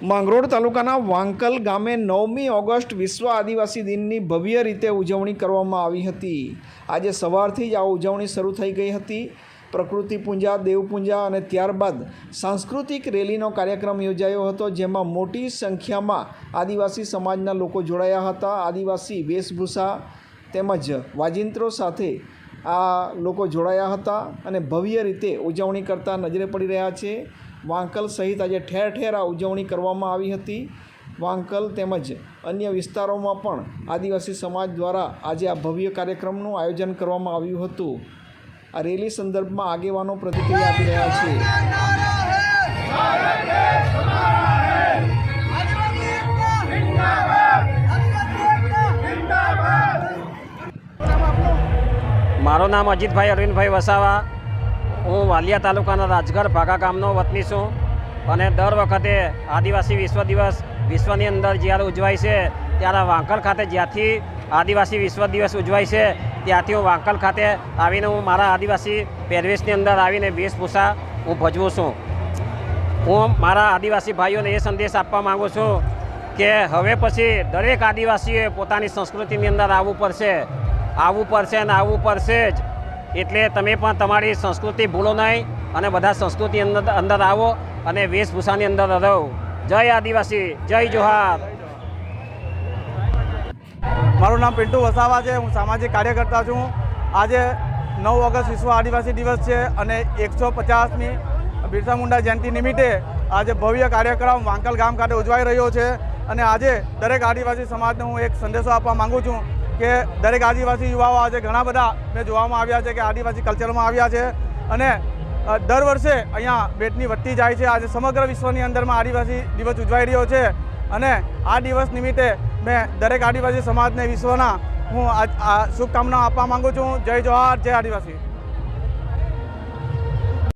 માંગરોળ તાલુકાના વાંકલ ગામે નવમી ઓગસ્ટ વિશ્વ આદિવાસી દિનની ભવ્ય રીતે ઉજવણી કરવામાં આવી હતી. આજે સવારથી જ આ ઉજવણી શરૂ થઈ ગઈ હતી. પ્રકૃતિ પૂંજા દેવપૂંજા અને ત્યારબાદ સાંસ્કૃતિક રેલીનો કાર્યક્રમ યોજાયો હતો, જેમાં મોટી સંખ્યામાં આદિવાસી સમાજના લોકો જોડાયા હતા. આદિવાસી વેશભૂષા તેમજ વાજિંત્રો સાથે આ લોકો જોડાયા હતા અને ભવ્ય રીતે ઉજવણી કરતા નજરે પડી રહ્યા છે. વાંકલ સહિત આજે ઠેર ઠેર આ ઉજવણી કરવામાં આવી હતી. વાંકલ તેમજ અન્ય વિસ્તારોમાં પણ આદિવાસી સમાજ દ્વારા આજે આ ભવ્ય કાર્યક્રમનું આયોજન કરવામાં આવ્યું હતું. આ રેલી સંદર્ભમાં આગેવાનો પ્રતિક્રિયા આપી રહ્યા છે. મારું નામ અજીતભાઈ અરવિંદભાઈ વસાવા. હું વાલિયા તાલુકાના રાજગઢ ભાગા ગામનો વતની છું અને દર વખતે આદિવાસી વિશ્વ દિવસ વિશ્વની અંદર જ્યારે ઉજવાય છે, ત્યારે વાંકલ ખાતે જ્યાંથી આદિવાસી વિશ્વ દિવસ ઉજવાય છે, ત્યાંથી હું વાંકલ ખાતે આવીને હું મારા આદિવાસી પહેરવેશની અંદર આવીને વેશભૂષા હું ભજવું છું. હું મારા આદિવાસી ભાઈઓને એ સંદેશ આપવા માગું છું કે હવે પછી દરેક આદિવાસીએ પોતાની સંસ્કૃતિની અંદર આવવું પડશે આવવું પડશે અને આવવું પડશે જ. એટલે તમે પણ તમારી સંસ્કૃતિ ભૂલો નહીં અને બધા સંસ્કૃતિ અંદર અંદર આવો અને વેશભૂષાની અંદર રહો. જય આદિવાસી, જય જોહાર. મારું નામ પિન્ટુ વસાવા છે, હું સામાજિક કાર્યકર્તા છું. આજે નવ ઓગસ્ટ વિશ્વ આદિવાસી દિવસ છે અને એકસો પચાસની બિરસા મુંડા જયંતિ નિમિત્તે આજે ભવ્ય કાર્યક્રમ વાંકલ ગામ ખાતે ઉજવાઈ રહ્યો છે. અને આજે દરેક આદિવાસી સમાજને હું એક સંદેશો આપવા માગું છું. કે દરેક આદિવાસી યુવાઓ આજે ઘણા બધા મેં જોવામાં આવ્યા છે કે આદિવાસી કલ્ચરમાં આવ્યા છે અને દર વર્ષે અહીંયા બેટની વધતી જાય છે. આજે સમગ્ર વિશ્વની અંદરમાં આદિવાસી દિવસ ઉજવાઈ રહ્યો છે અને આ દિવસ નિમિત્તે મેં દરેક આદિવાસી સમાજને વિશ્વના હું આ શુભકામનાઓ આપવા માગું છું. જય જોહાર જય આદિવાસી.